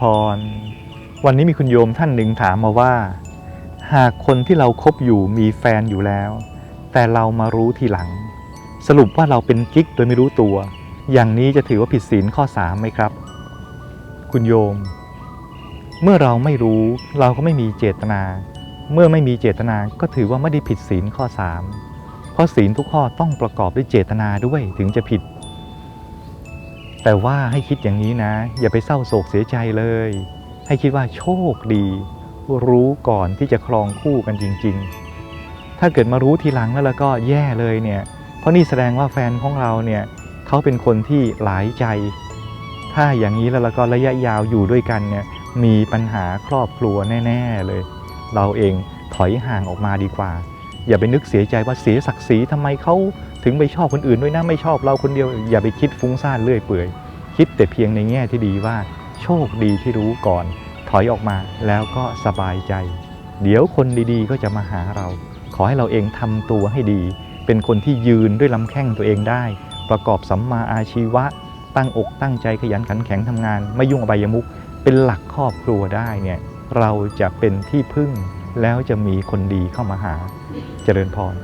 พร วันนี้มีคุณโยมท่านหนึ่งถามมาว่า หากคนที่เราคบอยู่มีแฟนอยู่แล้ว แต่เรามารู้ทีหลัง สรุปว่าเราเป็นกิ๊กโดยไม่รู้ตัว อย่างนี้จะถือว่าผิดศีลข้อสามไหมครับ คุณโยม เมื่อเราไม่รู้เราก็ไม่มีเจตนา เมื่อไม่มีเจตนาก็ถือว่าไม่ได้ผิดศีลข้อสามเพราะศีลทุกข้อต้องประกอบด้วยเจตนาด้วยถึงจะผิด แต่ว่าให้คิดอย่างนี้นะ อย่าไปเศร้าโศกเสียใจเลย ให้คิดว่าโชคดี รู้ก่อนที่จะครองคู่กันจริง ๆ ถ้าเกิดมารู้ทีหลังแล้วแล้วก็แย่เลยเนี่ย เพราะนี่แสดงว่าแฟนของเราเนี่ยเขาเป็นคนที่หลายใจ ถ้าอย่างนี้แล้วแล้วก็ระยะยาวอยู่ด้วยกันเนี่ยมีปัญหาครอบครัวแน่ ๆเลย เราเองถอยห่างออกมาดีกว่า อย่าไปนึกเสียใจว่าเสียศักดิ์ศรีทำไมเขาถึงไปชอบคนอื่นด้วยนะไม่ชอบเราคนเดียว อย่าไปคิดฟุ้งซ่านเรื่อยเปื่อยคิดแต่เพียงในแง่ที่ดีว่า โชคดีที่รู้ก่อน ถอยออกมาแล้วก็สบายใจ เดี๋ยวคนดีๆ ก็จะมาหาเรา ขอให้เราเองทำตัวให้ดี เป็นคนที่ยืนด้วยลำแข้งตัวเองได้ ประกอบสัมมาอาชีวะ ตั้งอกตั้งใจขยันขันแข็งทำงาน ไม่ยุ่งอบายมุขเป็นหลักครอบครัวได้เนี่ยเราจะเป็นที่พึ่ง แล้วจะมีคนดีเข้ามาหาเจริญพร